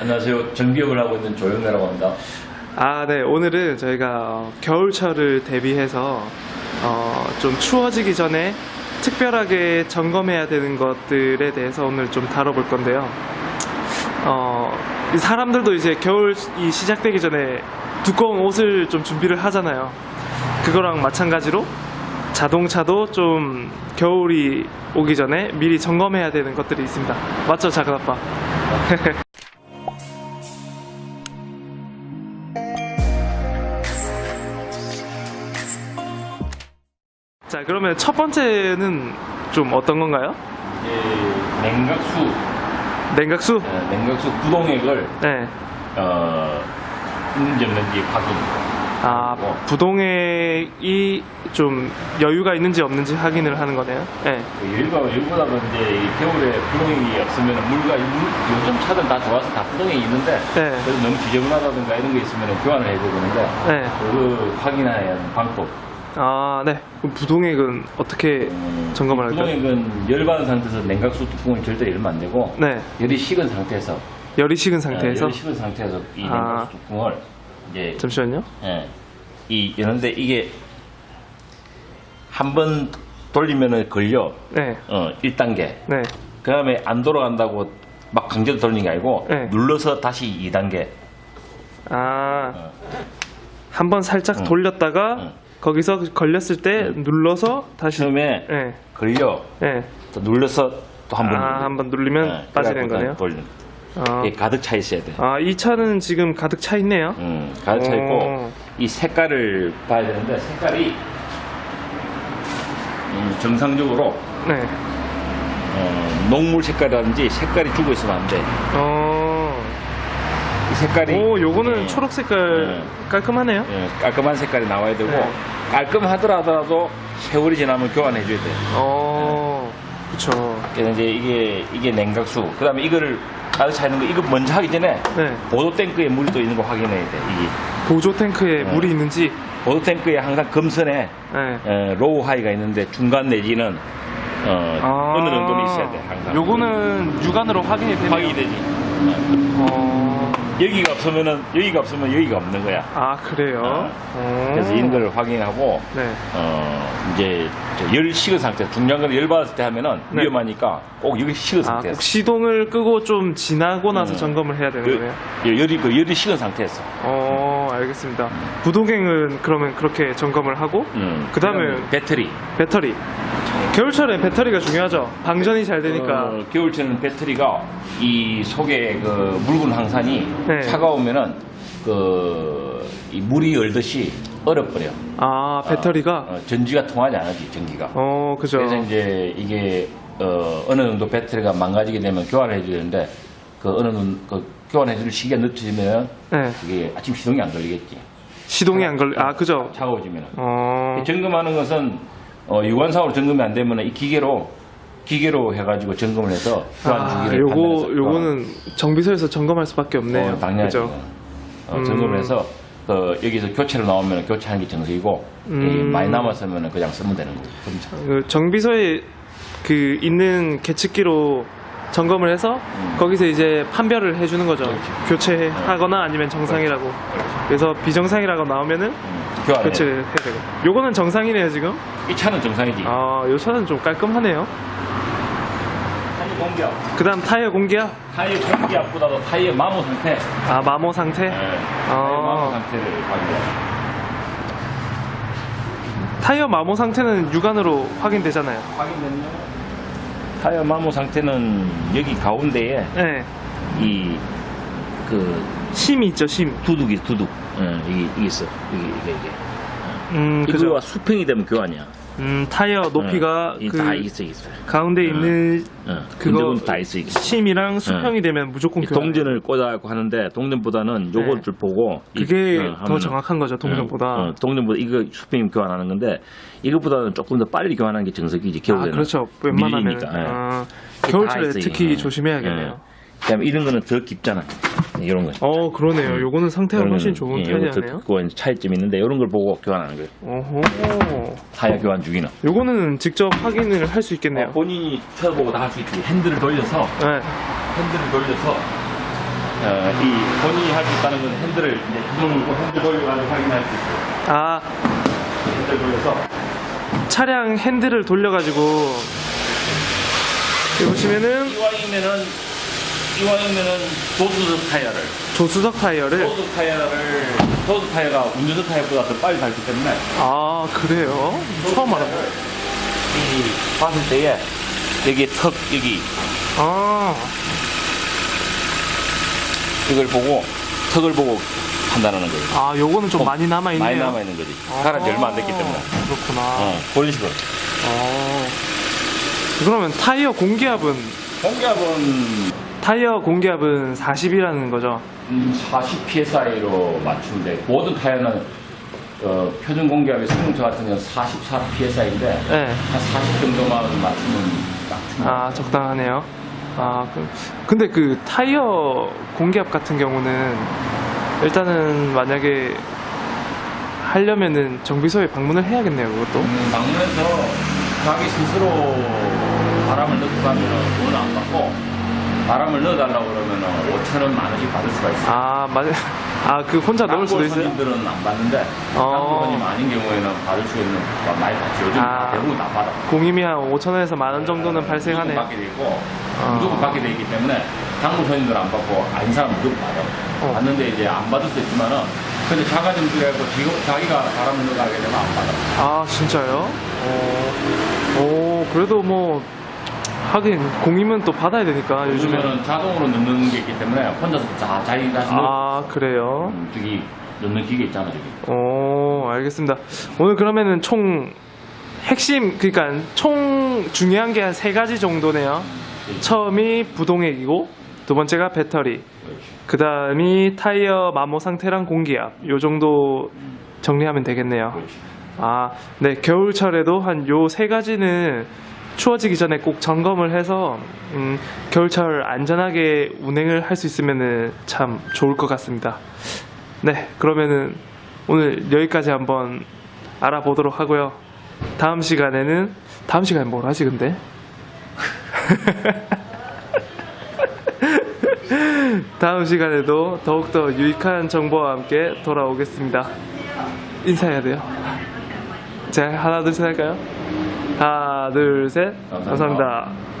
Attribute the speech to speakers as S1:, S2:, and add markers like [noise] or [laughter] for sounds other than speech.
S1: 안녕하세요. 전기업을 하고 있는 조영래라고 합니다.
S2: 아, 네. 오늘은 저희가 어, 겨울철을 대비해서 어, 좀 추워지기 전에 특별하게 점검해야 되는 것들에 대해서 오늘 좀 다뤄볼 건데요. 어, 이 사람들도 이제 겨울이 시작되기 전에 두꺼운 옷을 좀 준비를 하잖아요. 그거랑 마찬가지로 자동차도 좀 겨울이 오기 전에 미리 점검해야 되는 것들이 있습니다. 맞죠, 작은 아빠? 그러면 첫 번째는 좀 어떤 건가요?
S1: 이제 냉각수,
S2: 냉각수?
S1: 어, 냉각수 구동액을
S2: 네.
S1: 어, 있는지 없는 지 확인.
S2: 아,
S1: 어.
S2: 부동액이 좀 여유가 있는지 없는지 확인을 하는 거네요. 네.
S1: 그 여유가 여유보다는 이제 이 겨울에 구동액이 없으면 물과 물, 요즘 차들 다 좋아서 다 구동액이 있는데
S2: 네.
S1: 그래도 너무 지저분하다든가 이런 게 있으면 교환을 해줘야 되는데
S2: 네.
S1: 그 확인해야 하는 방법.
S2: 아, 네. 그럼 부동액은 어떻게
S1: 음,
S2: 점검을 할까요?
S1: 구동액은 열받은 상태에서 냉각수 뚜껑을 절대 열면 안 되고
S2: 네.
S1: 열이 식은 상태에서
S2: 열이 식은
S1: 어,
S2: 상태에서?
S1: 열이 식은 상태에서 이
S2: 아.
S1: 냉각수 뚜껑을 이제
S2: 잠시만요.
S1: 예, 이 여는데 이게 한 번 돌리면은 걸려
S2: 네.
S1: 어 1단계
S2: 네.
S1: 그 다음에 안 돌아간다고 막 강제로 돌리는 게 아니고
S2: 네.
S1: 눌러서 다시 2단계
S2: 아,
S1: 어.
S2: 한번 살짝
S1: 응.
S2: 돌렸다가
S1: 응.
S2: 거기서 걸렸을 때
S1: 응.
S2: 눌러서 다시.
S1: 처음에
S2: 네.
S1: 걸려
S2: 네.
S1: 또 눌러서 또 한번
S2: 아, 한번 누르면 빠지는 거네요.
S1: 돌리는
S2: 아,
S1: 이게 가득 차 있어야 돼
S2: 아, 이 차는 지금 가득 차 있네요.
S1: 음, 가득 차 있고
S2: 오.
S1: 이 색깔을 봐야 되는데 색깔이 음, 정상적으로
S2: 네.
S1: 어, 녹물 색깔이라든지 색깔이 죽어 있으면 안 돼.
S2: 어.
S1: 이 색깔이
S2: 오, 요거는
S1: 예,
S2: 초록 색깔
S1: 네.
S2: 깔끔하네요.
S1: 예, 깔끔한 색깔이 나와야 되고
S2: 네.
S1: 깔끔하더라도 세월이 지나면 교환해 줘야 돼.
S2: 어. 그쵸.
S1: 그래서 이제 이게 이게 냉각수. 그다음에 이거를 가득 차 있는 거 이거 먼저 하기 전에
S2: 네.
S1: 보도 탱크에 물이 또 있는 거 확인해야 돼. 이게
S2: 보조 탱크에
S1: 네.
S2: 물이 있는지.
S1: 보도 탱크에 항상 금선에
S2: 네.
S1: 어, 로우 하이가 있는데 중간 내지는 어,
S2: 아.
S1: 어느 정도는 있어야 돼. 항상.
S2: 요거는 육안으로 확인이 되네요.
S1: 확인이 되지.
S2: 어.
S1: 여기가 없으면은 여기가 없으면 여기가 없는 거야.
S2: 아, 그래요?
S1: 어.
S2: 어.
S1: 그래서 걸 확인하고
S2: 네.
S1: 어 이제 저열 식은 상태 중요한 건 열 받았을 때 하면은
S2: 네.
S1: 위험하니까 꼭 여기 식은
S2: 아,
S1: 상태에서
S2: 꼭 시동을 끄고 좀 지나고 나서
S1: 음.
S2: 점검을 해야 되는
S1: 그,
S2: 거네요.
S1: 열이 그 열이 식은 상태에서
S2: 어, 알겠습니다. 부동액은 그러면 그렇게 점검을 하고
S1: 음,
S2: 그다음에
S1: 배터리
S2: 배터리. 겨울철에 배터리가 중요하죠. 방전이 잘 되니까.
S1: 어, 겨울철에는 배터리가 이 속에 그 묽은 항산이
S2: 네.
S1: 차가우면은 그 이 물이 얼듯이 얼어버려.
S2: 아, 배터리가
S1: 어, 전지가 통하지 않지 전기가.
S2: 어, 그죠.
S1: 그래서 이제 이게 어, 어느 정도 배터리가 망가지게 되면 교환을 해줘야 되는데 그 어느 정도 그 교환해줄 시기가 늦어지면
S2: 네.
S1: 그게 아침 시동이 안 걸리겠지.
S2: 시동이 안 걸리. 아, 그죠.
S1: 차가워지면.
S2: 어.
S1: 점검하는 것은 어, 유관상으로 점검이 안 되면 이 기계로 기계로 해가지고 점검을 해서 교환
S2: 아,
S1: 주기를
S2: 요거
S1: 판단해서
S2: 요거는 정비소에서 점검할 수밖에 없네요.
S1: 어, 당연하죠.
S2: 그죠.
S1: 어,
S2: 음.
S1: 점검을 해서 그 여기서 교체로 나오면 교체하는 게 정석이고
S2: 음.
S1: 이 많이 남았으면 그냥 쓰면 되는 거고.
S2: 그 정비소에 그 있는 계측기로 점검을 해서
S1: 음.
S2: 거기서 이제 판별을 해주는 거죠.
S1: 그렇지.
S2: 교체하거나 아니면 정상이라고. 그래서 비정상이라고 나오면은
S1: 음, 교환을 해.
S2: 교체를 해야 되고. 요거는 정상이네요 지금.
S1: 이 차는 정상이지.
S2: 아, 요 차는 좀 깔끔하네요.
S1: 타이어 공기압.
S2: 그다음 타이어 공기압.
S1: 타이어 공기압보다도 타이어 마모 상태.
S2: 아, 마모 상태.
S1: 네. 타이어 마모 상태를 확인해.
S2: 타이어 마모 상태는 육안으로 확인되잖아요.
S1: 확인됐나요? 타이어 마모 상태는 여기 가운데에
S2: 네.
S1: 이그
S2: 심이 있죠, 심.
S1: 두둑이 두둑. 응, 이게, 이게 있어. 이게 이게 이게.
S2: 음, 그죠.
S1: 이거가 수평이 되면 교환이야.
S2: 음, 타이어 높이가
S1: 응, 그다 있어 있어.
S2: 가운데 있는
S1: 응.
S2: 그거
S1: 다 있어 이게.
S2: 심이랑 수평이 되면 무조건
S1: 이
S2: 교환.
S1: 동전을 꽂아갖고 하는데 동전보다는
S2: 네.
S1: 요거를 보고 이-
S2: 그게
S1: 어,
S2: 더
S1: 하면은-
S2: 정확한 거죠, 동전보다.
S1: 어, 어, 동전보다 이거 수평이 교환하는 건데 이거보다는 조금 더 빨리 교환하는 게 정석이지
S2: 아,
S1: 겨울에는.
S2: 그렇죠. 웬만하면
S1: 밀리니까, 예.
S2: 아,
S1: 다
S2: 겨울철에
S1: 있어,
S2: 특히
S1: 이게.
S2: 조심해야겠네요.
S1: 예. 그다음에 이런 거는 더 깊잖아. 이런 거.
S2: 어, 그러네요.
S1: 음.
S2: 요거는 상태가
S1: 이런
S2: 훨씬
S1: 거는,
S2: 좋은
S1: 예, 요거 더
S2: 편이네요.
S1: 듣고 이제 차이점이 있는데 이런 걸 보고 교환하는 거예요.
S2: 어허.
S1: 타이어 교환 주기는.
S2: 요거는 직접 확인을 할 수 있겠네요.
S1: 어, 본인이 쳐보고 다 할 수 있지. 핸들을 돌려서
S2: 네.
S1: 핸들을 돌려서 어, 이 본인이 할 수 있다는 건 핸들을 이제 물고 핸들 돌려가지고 확인할 수 있어요.
S2: 아,
S1: 핸들 돌려서
S2: 차량 핸들을 돌려가지고 여기 보시면은
S1: 이왕이면은 이왕이면은 조수석 타이어를
S2: 조수석 타이어를
S1: 조수석 타이어를 조수석 타이어가 운전석 타이어보다 더 빨리 닳기 때문에
S2: 아 그래요? 처음 알아.
S1: 이 봤을 때에 여기 턱 여기
S2: 아,
S1: 이걸 보고 턱을 보고 판단하는 거예요.
S2: 아 요거는 좀 많이 남아 있네요.
S1: 많이 남아 있는 거지. 갈아 지 얼마 안 됐기 때문에.
S2: 그렇구나.
S1: 어, 그런 식으로.
S2: 어. 그러면 타이어 공기압은
S1: 공기압은
S2: 타이어 공기압은 40이라는 거죠.
S1: 40 psi로 맞추는데 모든 타이어는 어, 표준 공기압의 승용차 같은 경우는 44 psi인데
S2: 네.
S1: 한 40 정도만 맞추면 딱 충분해요.
S2: 아 적당하네요. 아 그, 근데 그 타이어 공기압 같은 경우는 일단은 만약에 하려면은 정비소에 방문을 해야겠네요. 그것도.
S1: 음, 방문해서 자기 스스로 바람을 넣고 가면 돈을 안 받고 바람을 넣어달라고 그러면 5천 원, 만 원씩 받을 수가 있어요.
S2: 아 맞아. 아그 혼자 넣을 수도 있어요.
S1: 손님들은 안 받는데
S2: 어.
S1: 한국 손님 아닌 경우에는 받을 수 있는 거 많이 받죠. 요즘
S2: 아.
S1: 대부분 다 받아.
S2: 공임이 한 5천 원에서 만 원 정도는
S1: 무조건
S2: 발생하네요.
S1: 받게 돼 있고
S2: 아.
S1: 무조건 받게 돼 있기 때문에 한국 손님들 안 받고 아닌 사람 무조건 받아.
S2: 어.
S1: 받는데 이제 안 받을 수 있지만은 근데 자가점주라고 자기가 바람을 넣어가게 되면 안 받아.
S2: 아 진짜요? 어, 오 그래도 뭐 하긴 공임은 또 받아야 되니까 요즘에.
S1: 요즘에는 자동으로 넣는 게 있기 때문에 혼자서 자, 자기 자신
S2: 넣아 그래요?
S1: 음, 저기 넣는 기계 있잖아 저기.
S2: 오 알겠습니다. 오늘 그러면은 총 핵심 그러니까 총 중요한 게 한 세 가지 정도네요. 처음이 부동액이고 두 번째가 배터리,
S1: 그렇지.
S2: 그 다음이 타이어 마모 상태랑 공기압 요 정도 정리하면 되겠네요.
S1: 그렇지.
S2: 아, 네 겨울철에도 한 요 세 가지는 추워지기 전에 꼭 점검을 해서 음, 겨울철 안전하게 운행을 할 수 있으면은 참 좋을 것 같습니다. 네, 그러면은 오늘 여기까지 한번 알아보도록 하고요. 다음 시간에는 다음 시간에 뭘 하지 근데? [laughs] 다음 시간에도 더욱더 유익한 정보와 함께 돌아오겠습니다. 인사해야 돼요. 자, 하나, 둘, 셋 할까요? 하나, 둘, 셋.
S1: 감사합니다.
S2: 감사합니다.